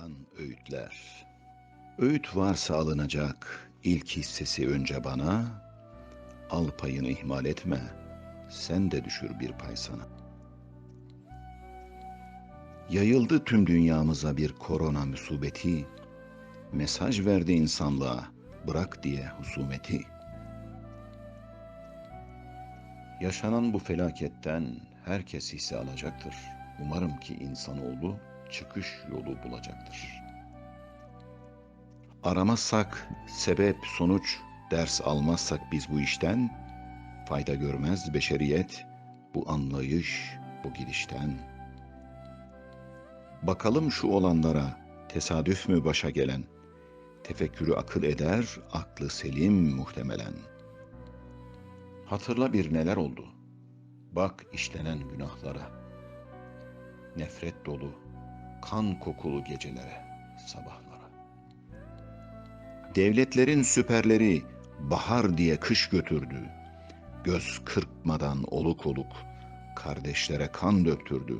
Kur'an öğütler. Öğüt varsa alınacak ilk hissesi önce bana, al payını ihmal etme, sen de düşür bir pay sana. Yayıldı tüm dünyamıza bir korona musibeti, mesaj verdi insanlığa, bırak diye husumeti. Yaşanan bu felaketten herkes hisse alacaktır. Umarım ki insanoğlu çıkış yolu bulacaktır. Aramazsak sebep sonuç ders almazsak biz bu işten fayda görmez beşeriyet bu anlayış bu gidişten. Bakalım şu olanlara tesadüf mü başa gelen tefekkürü akıl eder aklı selim muhtemelen. Hatırla bir neler oldu. Bak işlenen günahlara. Nefret dolu, kan kokulu gecelere, sabahlara. Devletlerin süperleri bahar diye kış götürdü. Göz kırpmadan oluk oluk kardeşlere kan döktürdü.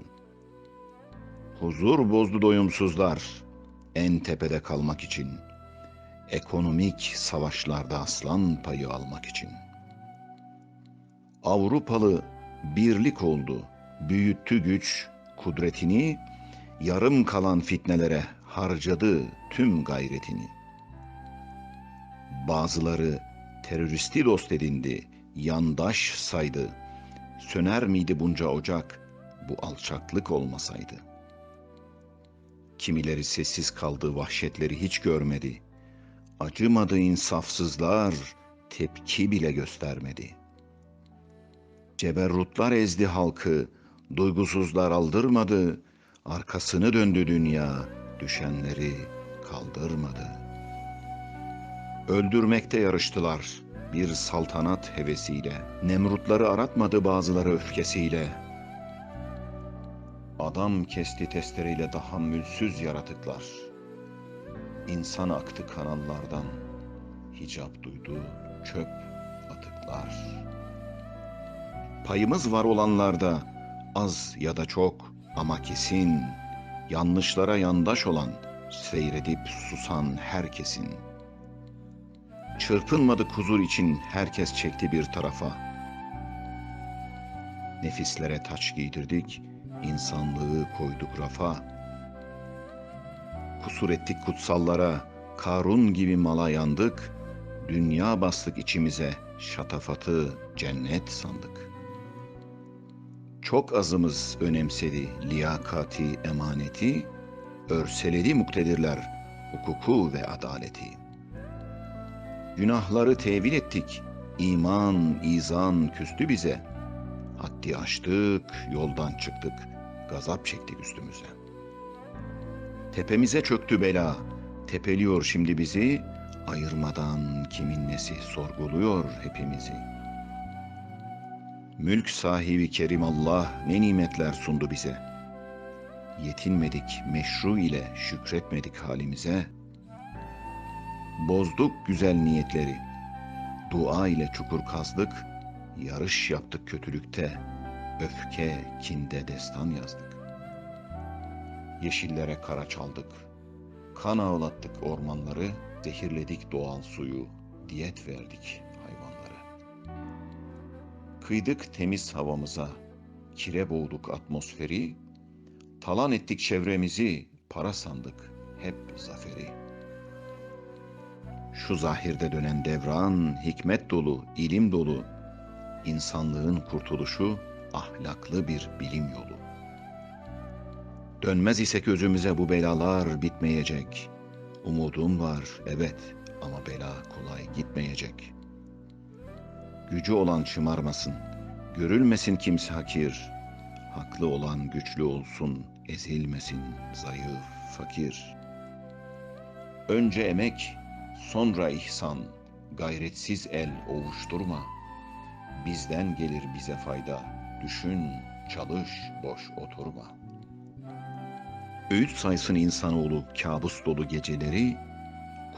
Huzur bozdu doyumsuzlar en tepede kalmak için. Ekonomik savaşlarda aslan payı almak için. Avrupalı birlik oldu, büyüttü güç, kudretini, yarım kalan fitnelere harcadı tüm gayretini. Bazıları teröristi dost edindi, yandaş saydı. Söner miydi bunca ocak bu alçaklık olmasaydı? Kimileri sessiz kaldı, vahşetleri hiç görmedi. Acımadı insafsızlar, tepki bile göstermedi. Ceberrutlar ezdi halkı, duygusuzlar aldırmadı, arkasını döndü dünya, düşenleri kaldırmadı. Öldürmekte yarıştılar bir saltanat hevesiyle, Nemrutları aratmadı bazıları öfkesiyle. Adam kesti testereyle tahammülsüz yaratıklar. İnsan aktı kanallardan, hicap duydu çöp atıklar. Payımız var olanlarda, az ya da çok ama kesin, yanlışlara yandaş olan, seyredip susan herkesin. Çırpınmadık huzur için herkes çekti bir tarafa. Nefislere taç giydirdik, insanlığı koyduk rafa. Kusur ettik kutsallara, Karun gibi mala yandık, dünya bastık içimize, şatafatı cennet sandık.'' Çok azımız önemsedi liyakati, emaneti, örseledi muktedirler hukuku ve adaleti. Günahları tevil ettik, iman, izan küstü bize. Haddi aştık, yoldan çıktık, gazap çektik üstümüze. Tepemize çöktü bela, tepeliyor şimdi bizi, ayırmadan kimin nesi sorguluyor hepimizi.'' Mülk sahibi Kerim Allah ne nimetler sundu bize. Yetinmedik meşru ile şükretmedik halimize. Bozduk güzel niyetleri. Dua ile çukur kazdık. Yarış yaptık kötülükte. Öfke, kinde destan yazdık. Yeşillere kara çaldık. Kan ağlattık ormanları. Zehirledik doğal suyu. Diyet verdik Kıydık temiz havamıza, kire boğduk atmosferi, talan ettik çevremizi, para sandık hep zaferi. Şu zahirde dönen devran, hikmet dolu, ilim dolu, insanlığın kurtuluşu, ahlaklı bir bilim yolu. Dönmez ise gözümüze bu belalar bitmeyecek. Umudum var, evet ama bela kolay gitmeyecek.'' Gücü olan şımarmasın, görülmesin kimse hakir. Haklı olan güçlü olsun, ezilmesin zayıf, fakir. Önce emek, sonra ihsan, gayretsiz el ovuşturma. Bizden gelir bize fayda, düşün, çalış, boş oturma. Öğüt saysın insanoğlu kabus dolu geceleri,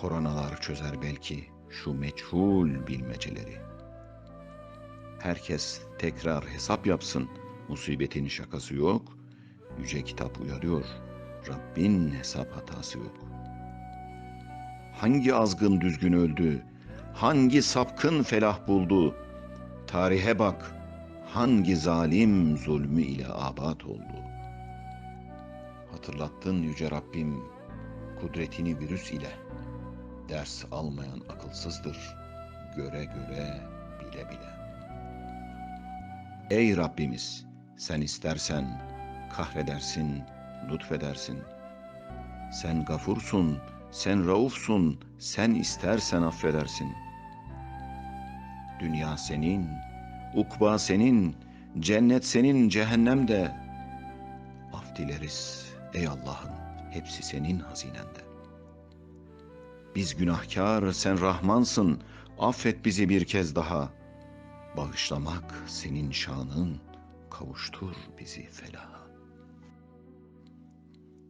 koronalar çözer belki şu meçhul bilmeceleri.'' Herkes tekrar hesap yapsın. Musibetin şakası yok. Yüce kitap uyarıyor. Rabbin hesap hatası yok. Hangi azgın düzgün öldü? Hangi sapkın felah buldu? Tarihe bak, hangi zalim zulmü ile abat oldu? Hatırlattın yüce Rabbim, kudretini virüs ile. Ders almayan akılsızdır, göre göre, bile bile. Ey Rabbimiz, sen istersen kahredersin, lütfedersin. Sen gafursun, sen raufsun, sen istersen affedersin. Dünya senin, ukba senin, cennet senin, cehennem de. Af dileriz ey Allah'ım, hepsi senin hazinende. Biz günahkar, sen Rahmansın, affet bizi bir kez daha. Bağışlamak senin şanın, kavuştur bizi felaha.